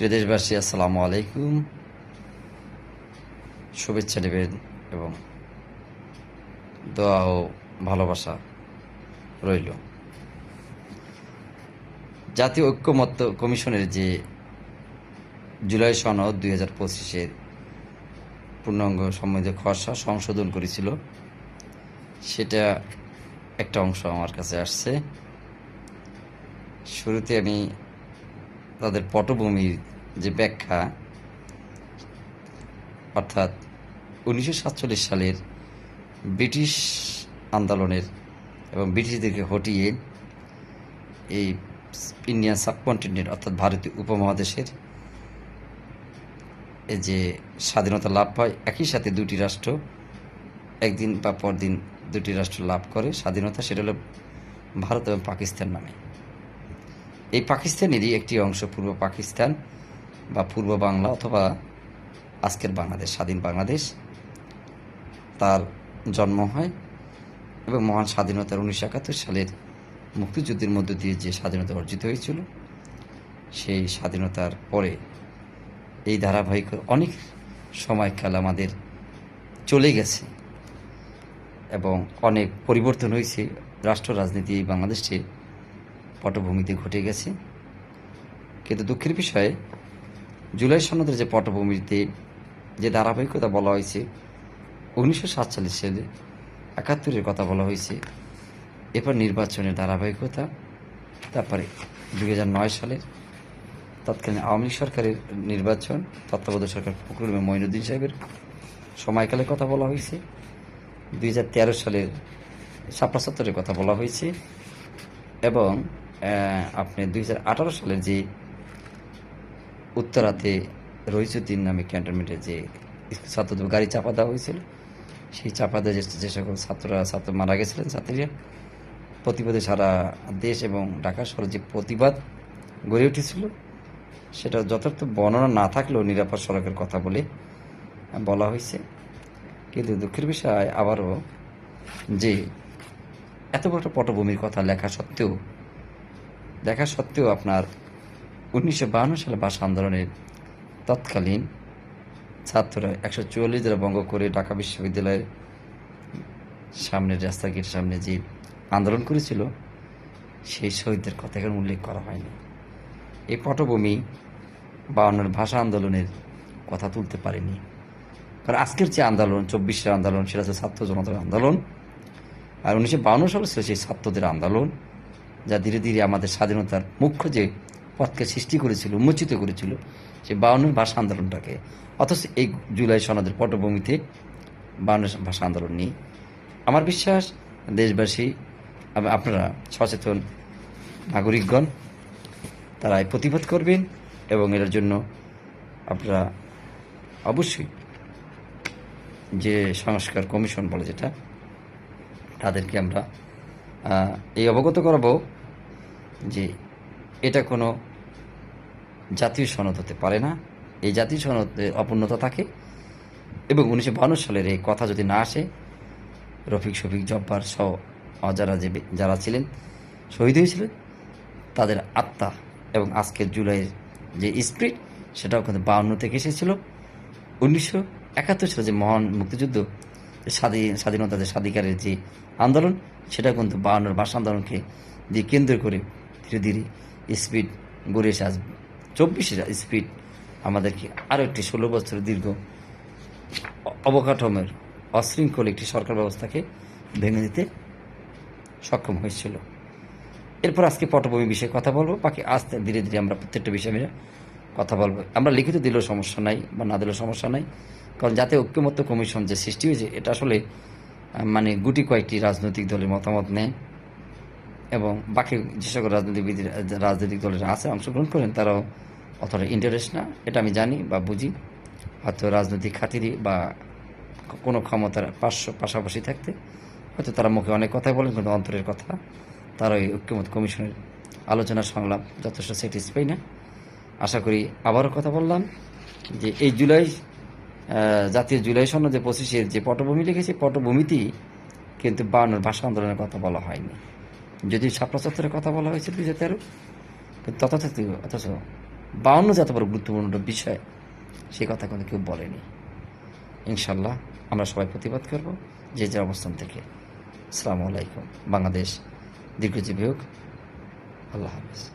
প্রিয় দেশবাসী, আসসালামু আলাইকুম। শুভেচ্ছা নেবেন এবং দোয়া ও ভালোবাসা রইল। জাতীয় ঐক্যমত্য কমিশনের যে জুলাই সনদ দুই হাজার পঁচিশের পূর্ণাঙ্গ সম্বন্ধে খসড়া সংশোধন করেছিল, সেটা একটা অংশ আমার কাছে আসছে। শুরুতে আমি তাদের পটভূমির যে ব্যাখ্যা, অর্থাৎ উনিশশো সাতচল্লিশ সালের ব্রিটিশ আন্দোলনের এবং ব্রিটিশদেরকে হটিয়ে এই ইন্ডিয়ান সাবকন্টিনেন্ট, অর্থাৎ ভারতীয় উপমহাদেশের যে স্বাধীনতা লাভ হয়, একই সাথে দুটি রাষ্ট্র একদিন বা পরদিন দুটি রাষ্ট্র লাভ করে স্বাধীনতা, সেটা হলো ভারত এবং পাকিস্তান নামে। এই পাকিস্তানেরই একটি অংশ, পূর্ব পাকিস্তান। বা পূর্ব বাংলা অথবা আজকের বাংলাদেশ, স্বাধীন বাংলাদেশ, তার জন্ম হয় এবং মহান স্বাধীনতার উনিশশো একাত্তর সালের মুক্তিযুদ্ধের মধ্য দিয়ে যে স্বাধীনতা অর্জিত হয়েছিল, সেই স্বাধীনতার পরে এই ধারাবাহিক অনেক সময়কাল আমাদের চলে গেছে এবং অনেক পরিবর্তন হয়েছে। রাষ্ট্র, রাজনীতি এই বাংলাদেশে পটভূমিতে ঘটে গেছে। কিন্তু দুঃখের বিষয়ে জুলাই সনদের যে পটভূমিতে যে ধারাবাহিকতা বলা হয়েছে, উনিশশো সাতচল্লিশ সালে একাত্তরের কথা বলা হয়েছে। এরপর নির্বাচনের ধারাবাহিকতা, তারপরে দুই নয় সালের তৎকালীন আওয়ামী লীগ সরকারের নির্বাচন, তত্ত্বাবধায়ক সরকার ফখরুল মঈনুদ্দিন সাহেবের সময়কালের কথা বলা হয়েছে। দু হাজার তেরো সালের ছাপ্রা সত্তরের কথা বলা হয়েছে। এবং আপনি দুই হাজার আঠারো সালের যে উত্তরাতে রহিসুদ্দিন নামে ক্যান্টনমেন্টে যে ছাত্রদের গাড়ি চাপা দেওয়া হয়েছিল। সেই চাপা দিয়ে যে সকল ছাত্ররা ছাত্র মারা গেছিলেন, ছাত্রীরা, প্রতিবাদে সারা দেশ এবং ঢাকা শহরে যে প্রতিবাদ গড়ে উঠেছিল, সেটা যথার্থ বর্ণনা না থাকলেও নিরাপদ সড়কের কথা বলে বলা হয়েছে। কিন্তু দুঃখের বিষয়, আবারও যে এত বড় পটভূমির কথা লেখা সত্ত্বেও দেখা সত্ত্বেও আপনার উনিশশো সালে ভাষা আন্দোলনের তৎকালীন ছাত্ররা একশো চুয়াল্লিশ দ্বারা বঙ্গ করে ঢাকা বিশ্ববিদ্যালয়ের সামনের রাস্তা গেটের সামনে যে আন্দোলন করেছিল, সেই শহীদদের কথা এখানে উল্লেখ করা হয়নি। এই পটভূমি বাউন্নের ভাষা আন্দোলনের কথা তুলতে পারেনি। কারণ আজকের যে আন্দোলন, চব্বিশের আন্দোলন, সেটা হচ্ছে ছাত্র জনতার আন্দোলন। আর উনিশশো বাউন্ন সালে ছিল সেই ছাত্রদের আন্দোলন, যা ধীরে ধীরে আমাদের স্বাধীনতার মুখ্য যে পথকে সৃষ্টি করেছিল, উন্মোচিত করেছিল সেই বাউন্নের ভাষা আন্দোলনটাকে। অথচ এই জুলাই সনদের পটভূমিতে বাউন্ন ভাষা আন্দোলন নেই। আমার বিশ্বাস, দেশবাসী আপনারা সচেতন নাগরিকগণ তারা প্রতিবাদ করবেন এবং এর জন্য আপনারা অবশ্যই যে সংস্কার কমিশন বলে যেটা, তাদেরকে আমরা এই অবগত করাবো যে এটা কোনো জাতীয় সনদ হতে পারে না। এই জাতীয় সনদে অপূর্ণতা থাকে এবং উনিশশো বান্ন সালের এই কথা যদি না আসে, রফিক, শফিক, জব্বার সহ যারা যে যারা ছিলেন, শহীদ হয়েছিলেন তাদের আত্মা এবং আজকের জুলাইয়ের যে স্পিরিট, সেটাও কিন্তু বাউন্ন থেকে এসেছিল। উনিশশো একাত্তর সালে যে মহান মুক্তিযুদ্ধ স্বাধীন স্বাধীনতা যে স্বাধিকারের যে আন্দোলন সেটা কিন্তু বাউন্নর ভাষা আন্দোলনকে দিয়ে কেন্দ্র করে ধীরে ধীরে স্পিড গড়ে এসে আজ চব্বিশে স্পিড আমাদেরকে আরও একটি ষোলো বছরের দীর্ঘ অবকাঠামোর অশৃঙ্খল একটি সরকার ব্যবস্থাকে ভেঙে দিতে সক্ষম হয়েছিল। এরপর আজকে পটভূমি বিষয়ে কথা বলব। বাকি আস্তে ধীরে ধীরে আমরা প্রত্যেকটা বিষয় কথা বলব। আমরা লিখিত দিলেও সমস্যা নাই বা না দিলেও সমস্যা নাই, কারণ যাতে ঐক্যমত্য কমিশন যে সৃষ্টি হয়েছে, এটা আসলে মানে গুটি কয়েকটি রাজনৈতিক দলের মতামত নেয় এবং বাকি যে সকল রাজনীতিবিদ রাজনৈতিক দলের আছে, অংশগ্রহণ করেন, তারাও অতটা ইন্টারেস্ট না। এটা আমি জানি বা বুঝি। হয়তো রাজনৈতিক খাতিরই বা কোনো ক্ষমতার পার্শ্ব পাশাপাশি থাকতে। হয়তো তারা মুখে অনেক কথাই বলেন, কিন্তু অন্তরের কথা। তারা ওই ঐক্যমত কমিশনের আলোচনা সংলাপ যথেষ্ট স্যাটিসফাই না। আশা করি আবারও কথা বললাম যে এই জুলাই জাতীয় জুলাই সনদে পঁচিশের যে পটভূমি লিখেছে পটভূমিতেই কিন্তু বাউন্নর ভাষা আন্দোলনের কথা বলা হয়নি। যদি ছাত্র কথা বলা হয়েছে দুই হাজার তেরো, কিন্তু অথচ বাউন্ন যে এত বড় গুরুত্বপূর্ণ বিষয়, সে কথা কিন্তু কেউ বলেনি। ইনশাল্লাহ আমরা সবাই প্রতিবাদ করব। যে যে অবস্থান থেকে। আসসালামু আলাইকুম। বাংলাদেশ দীর্ঘজীবী হোক। আল্লাহ হাফিজ।